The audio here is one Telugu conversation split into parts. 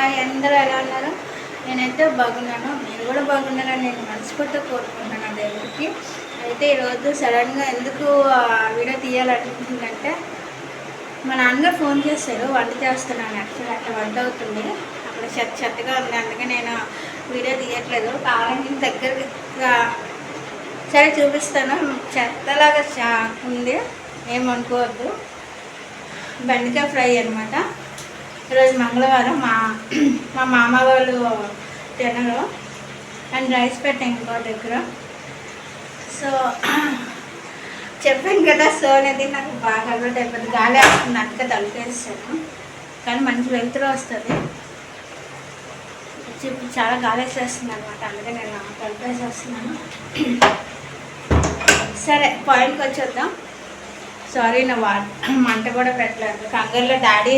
హాయ్ అందరూ ఎలా ఉన్నారు? నేనైతే బాగున్నాను. మీరు కూడా బాగున్నారని నేను మనస్ఫూర్తిగా కోరుకుంటున్నాను ఆ దేవుడికి. అయితే ఈరోజు సడన్గా ఎందుకు వీడియో తీయాలనిపించిందంటే మా నాన్నగారు ఫోన్ చేశారు. వంట చేస్తున్నాను. యాక్చువల్గా అట్లా వంట అవుతుంది. అక్కడ చెత్త చెత్తగా ఉంది. అందుకే నేను వీడియో తీయట్లేదు. కావాలని దగ్గరగా సరే చూపిస్తాను. చెత్తలాగా ఉంది. ఏమనుకోవద్దు బెండకాయ ఫ్రై అనమాట ఈరోజు మంగళవారం మా మా మామ వాళ్ళు తినరు. అండ్ రైస్ పెట్టాను ఇంకో దగ్గర. సో చెప్పాను కదా సో అనేది నాకు బాగా అలవాటు అయిపోతుంది గాలి వస్తుంది అందుకే తలుపేసాను కానీ మంచి వెలుతురు వస్తుంది. ఇప్పుడు చాలా గాలి వేసేస్తుంది అనమాట అందుకే నేను తలుపేసేస్తున్నాను సరే పాయింట్కి వచ్చేద్దాం. సారీ నా వా మంట కూడా పెట్టలేదు. కంగారులో డాడీ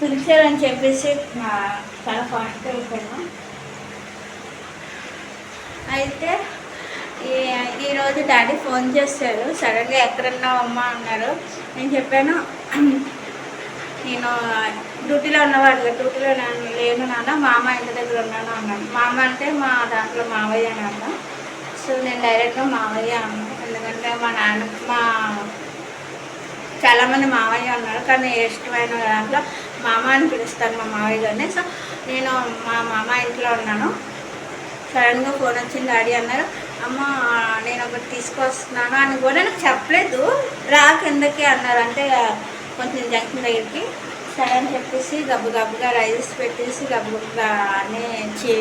పిలిచారని చెప్పేసి చాలా ఫాస్ట్ అయిపోయాను అయితే ఈ ఈరోజు డాడీ ఫోన్ చేశారు. సడన్గా ఎక్కడున్నావు అమ్మ అన్నారు. నేను చెప్పాను నేను డ్యూటీలో ఉన్నవాడు డ్యూటీలో లేను నాన్న మామ ఇంటి దగ్గర ఉన్నాను అన్నాను మామ అంటే మా దాంట్లో మావయ్య నాన్న. సో నేను డైరెక్ట్గా మావయ్య అన్నాను ఎందుకంటే మా నాన్న మా చాలామంది మావయ్య ఉన్నారు. కానీ ఇష్టమైన దాంట్లో మామ అని పిలుస్తాను మా మావయ్య గారిని. సో నేను మా మామ ఇంట్లో ఉన్నాను. సడన్గా ఫోన్ వచ్చింది డాడీ అన్నారు అమ్మ నేను ఒకటి తీసుకొస్తున్నాను అని కూడా నాకు చెప్పలేదు. రా కిందకి అన్నారు. అంటే కొంచెం జంక్షన్ దగ్గరికి. సరే అని చెప్పేసి గబ్బు గబ్బుగా రైస్ పెట్టేసి గబ్బు గబ్బుగా అన్నీ చి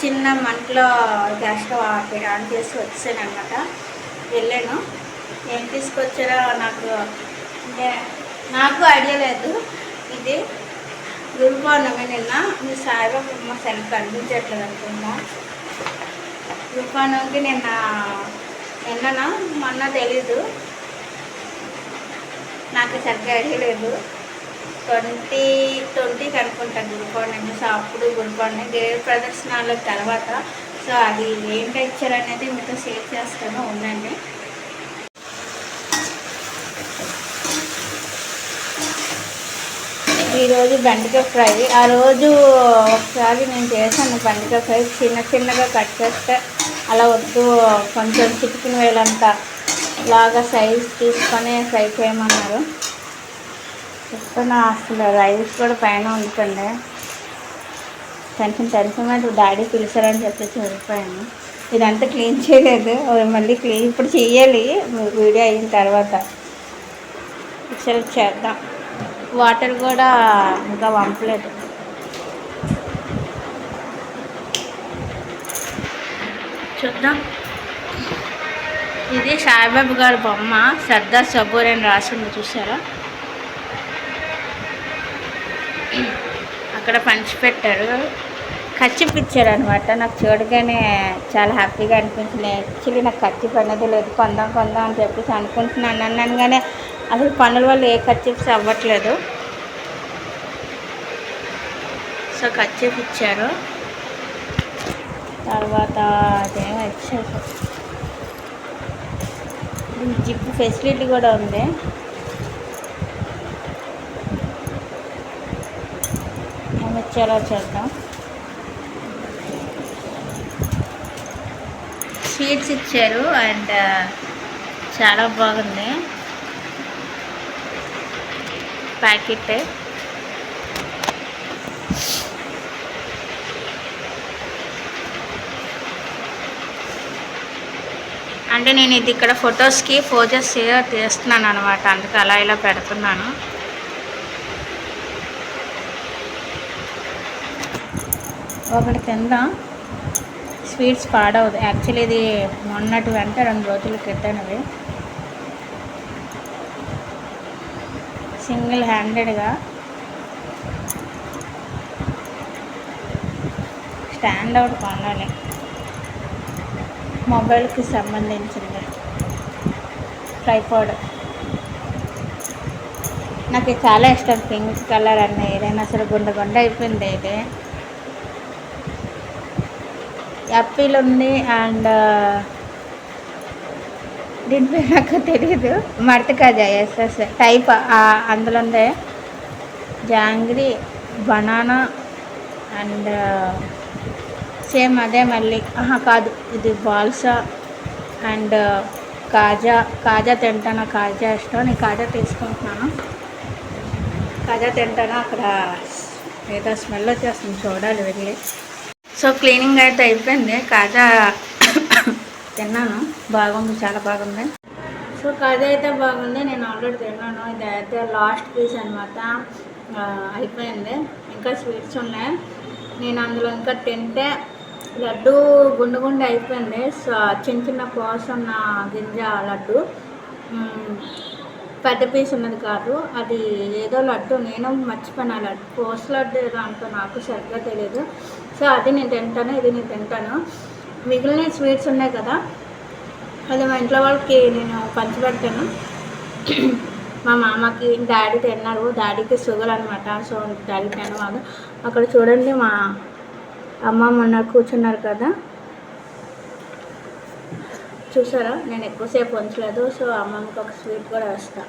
చిన్న మంటలో గ్యాస్ ఆన్ చేసి వచ్చాను అనమాట వెళ్ళాను. ఏం తీసుకొచ్చారో నాకు అంటే నాకు ఐడియా లేదు. ఇది గురు నిన్న. మీ సాయిబాబా మా సెల్ కనిపించట్లేదు అనుకుందా గురు నిన్న నిన్ననా మొన్న తెలీదు. నాకు సరిగ్గా ఐడియా ట్వంటీ ట్వంటీకి అనుకుంటాను గురు సో అప్పుడు గురు పౌర్ణమి దేవ ప్రదర్శనాల తర్వాత. సో అది ఏంటి ఇచ్చారనేది మీతో షేర్ చేస్తాను ఉండండి. ఈరోజు బెండకాయ ఫ్రై. ఆ రోజు ఒకసారి నేను చేశాను బెండకాయ ఫ్రై. చిన్న చిన్నగా కట్ చేస్తే అలా వద్దు. కొంచెం చిటికిన వేలంతా లాగా సైజ్ తీసుకొని ఫ్రై చేయమన్నారు. చెప్తున్నా అసలు రైస్ కూడా పైన ఉంటుంది టెన్షన్ టెన్షన్ మీద డాడీ పిలిచారని చెప్పేసి వెళ్ళిపోయాను. ఇదంతా క్లీన్ చేయలేదు. మళ్ళీ క్లీన్ ఇప్పుడు చేయాలి వీడియో అయిన తర్వాత. ఒకసారి చేద్దాం. వాటర్ కూడా ఇంకా వంపలేదు చూద్దాం. ఇది సాయిబాబు గారి బొమ్మ సర్దార్ సబూర్ అని రాసింది చూసారా? అక్కడ పంచిపెట్టారు. ఖర్చిపిచ్చారు అనమాట నాకు చూడగానే చాలా హ్యాపీగా అనిపించింది. యాక్చువల్లీ నాకు ఖర్చు అనేది లేదు. కొందాం కొందాం అని చెప్పేసి అనుకుంటున్నాను. అన్నాను కానీ అసలు పనుల వల్ల ఏ ఖర్చు అవ్వట్లేదు. సో ఖర్చు ఇచ్చారు తర్వాత అదేమో ఇచ్చారు జిప్ ఫెసిలిటీ కూడా ఉంది. ఏమి ఇచ్చారో చేద్దాం. షీట్స్ ఇచ్చారు అండ్ చాలా బాగుంది. ప్యాకెట్. అంటే నేను ఇది ఇక్కడ ఫొటోస్కి ఫోజెస్ తీస్తున్నాను అనమాట అందుకు అలా ఇలా పెడుతున్నాను. ఒకటి తిందాం. స్వీట్స్ పాడవదు. యాక్చువల్లీ ఇది మొన్నటి వెంట రెండు రోజుల క్రితనవి సింగిల్ హ్యాండెడ్గా స్టాండ్ అవుట్ కొనాలి. మొబైల్కి సంబంధించింది. ట్రైపాడ్. నాకు చాలా ఇష్టం. పింక్ కలర్ అన్న ఏదైనా అసలు గుండె గుండె అయిపోయింది అయితే. యాపిల్ ఉంది అండ్ దీని పేరు నాకు తెలియదు మడతకాజ ఎస్ఎస్ టైప్ అందులో ఉంది. జాంగ్రీ బనానా అండ్ సేమ్ అదే మళ్ళీ. ఆహా కాదు ఇది బాల్సా అండ్ కాజా. కాజా తింటాను? కాజా ఇష్టం. నేను కాజా తీసుకుంటున్నాను. కాజా తింటాను? అక్కడ ఏదో స్మెల్ వచ్చేస్తుంది చూడాలి వెళ్ళి. సో క్లీనింగ్ అయితే అయిపోయింది. కాజా తిన్నాను. బాగుంది చాలా బాగుంది. సో కాజా అయితే బాగుంది నేను ఆల్రెడీ తిన్నాను. ఇది అయితే లాస్ట్ పీస్ అనమాట అయిపోయింది. ఇంకా స్వీట్స్ ఉన్నాయి. నేను అందులో ఇంకా తింటే లడ్డు గుండు గుండె అయిపోయింది. సో చిన్న చిన్న కోసం నా గింజ లడ్డు. పెద్ద పీస్ ఉన్నది కాదు. అది ఏదో లడ్డు నేను మర్చిపోయిన లడ్డు. పోస్ట్ లడ్డు ఏదో అంటూ నాకు సరిగ్గా తెలియదు సో అది నేను తింటాను ఇది నేను తింటాను. మిగిలిన స్వీట్స్ ఉన్నాయి కదా అది మా ఇంట్లో వాళ్ళకి నేను పంచిపెడతాను. మా మామకి డాడీ తిన్నారు. డాడీకి షుగర్ అనమాట సో డాడీ తినవాడు అక్కడ చూడండి మా అమ్మమ్మ ఉన్నారు కూర్చున్నారు కదా. చూసారా? నేను ఎక్కువసేపు ఉంచలేదు సో అమ్మమ్మకి ఒక స్వీట్ కూడా వేస్తా.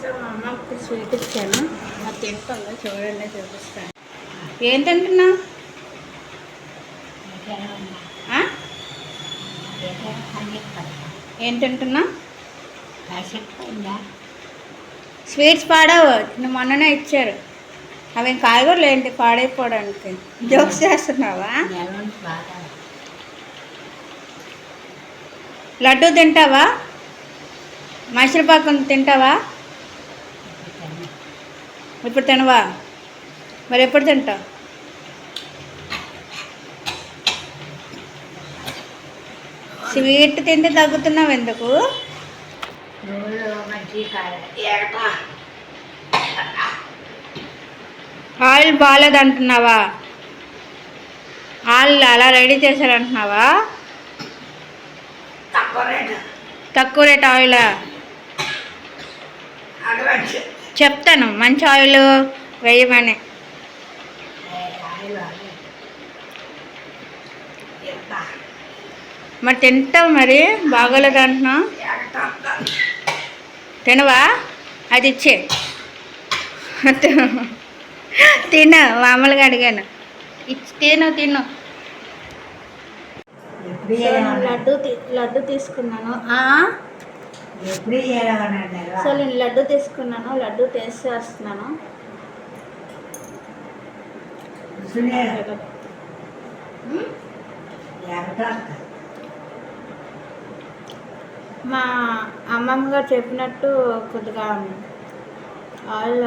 సో మా అమ్మకి స్వీట్ ఇచ్చాను. తింటుందో చూడండి చూపిస్తాను. ఏం తింటున్నావు ఏం స్వీట్స్ పాడావు. మొన్ననే ఇచ్చారు. అవి కాయగూరలు ఏంటి పాడైపోవడానికి. జోక్స్ చేస్తున్నావా? లడ్డు తింటావా? మైసూర్పాకం తింటావా? ఇప్పుడు తినవా? మరి ఎప్పుడు తింటావు స్వీట్ తింటే తగ్గుతున్నావు ఎందుకు? ఆయిల్ బాగాలేదు అంటున్నావా ఆయిల్ అలా రెడీ చేశారంటున్నావా? తక్కువ రేట్. ఆయిల్? చెప్తాను. మంచి ఆయిల్ వేయమని. మరి తింటావు మరి? బాగోలేదు అంటున్నావు తినవా? అది ఇచ్చే. తిను మామూలుగా అడిగాను. ఇచ్చి తిను తిను. లడ్డు లడ్డు తీసుకున్నాను. సో నేను లడ్డు తీసుకున్నాను లడ్డు టేస్ట్ చేస్తున్నాను. మా అమ్మమ్మ గారు చెప్పినట్టు కొద్దిగా ఆయిల్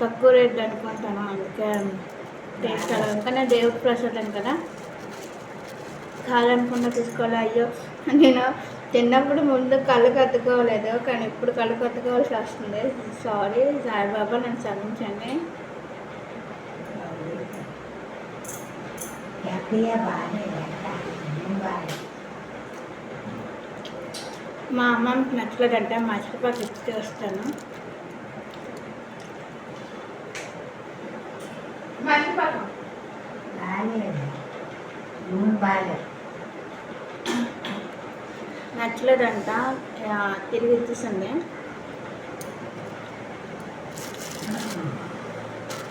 తక్కువ రేట్ అనుకుంటాను అందుకే టేస్ట్ అలా కానీ దేవుడి ప్రసాదం కదా. కావాలనుకున్న తీసుకోవాలి. అయ్యో నేను తిన్నప్పుడు ముందు కళ్ళు కత్తుకోలేదు కానీ ఇప్పుడు కళ్ళు కత్తుకోవాల్సి వస్తుంది. సారీ సాయిబాబా నన్ను క్షమించండి. మా అమ్మకి నచ్చలేదంటే మర్చిపోయి ఇచ్చి వస్తాను మర్చిపోతాం నచ్చలేదంట. తిరిగి ఇచ్చేసింది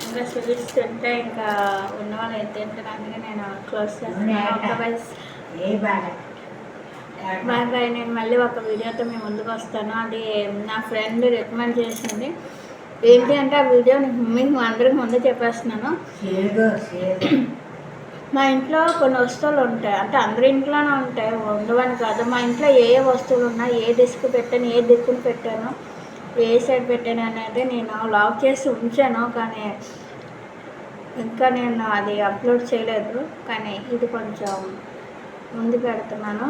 ఇంకా స్వీట్స్ తింటే ఇంకా ఉన్న వాళ్ళు ఏం తింటారు అందుకే నేను క్లోజ్ వైస్ బాయ్ బాయ్ నేను మళ్ళీ ఒక వీడియోతో మీ ముందుకు వస్తాను. అది నా ఫ్రెండ్ రికమెండ్ చేసింది. ఏంటి అంటే ఆ వీడియో మీకు అందరికి ముందే చెప్పేస్తున్నాను. మా ఇంట్లో కొన్ని వస్తువులు ఉంటాయి. అంటే అందరి ఇంట్లోనే ఉంటాయి. ఉండవని కాదు. మా ఇంట్లో ఏ ఏ వస్తువులు ఉన్నాయి ఏ డిస్క్ పెట్టాను ఏ దిక్కును పెట్టాను ఏ సైడ్ పెట్టాను అనేది నేను లాక్ చేసి ఉంచాను. కానీ ఇంకా నేను అది అప్లోడ్ చేయలేదు. కానీ ఇది కొంచెం ముందు పెడుతున్నాను.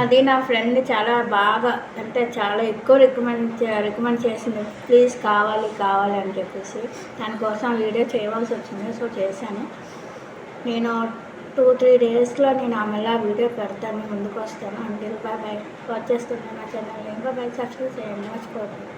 అది నా ఫ్రెండ్ చాలా బాగా అంటే చాలా ఎక్కువ రికమెండ్ రికమెండ్ చేసింది. ప్లీజ్ కావాలి కావాలి అని చెప్పేసి దానికోసం వీడియో చేయవలసి వచ్చింది. సో చేశాను. నేను టూ త్రీ డేస్లో నేను మళ్ళీ వీడియో పెడతాను ముందుకు వస్తాను అంటే బాయ్ బాయ్ వచ్చేస్తున్నాను నా ఛానల్. ఇంకా బాయ్ సబ్స్క్రైబ్ చేయండి మర్చిపోతుంది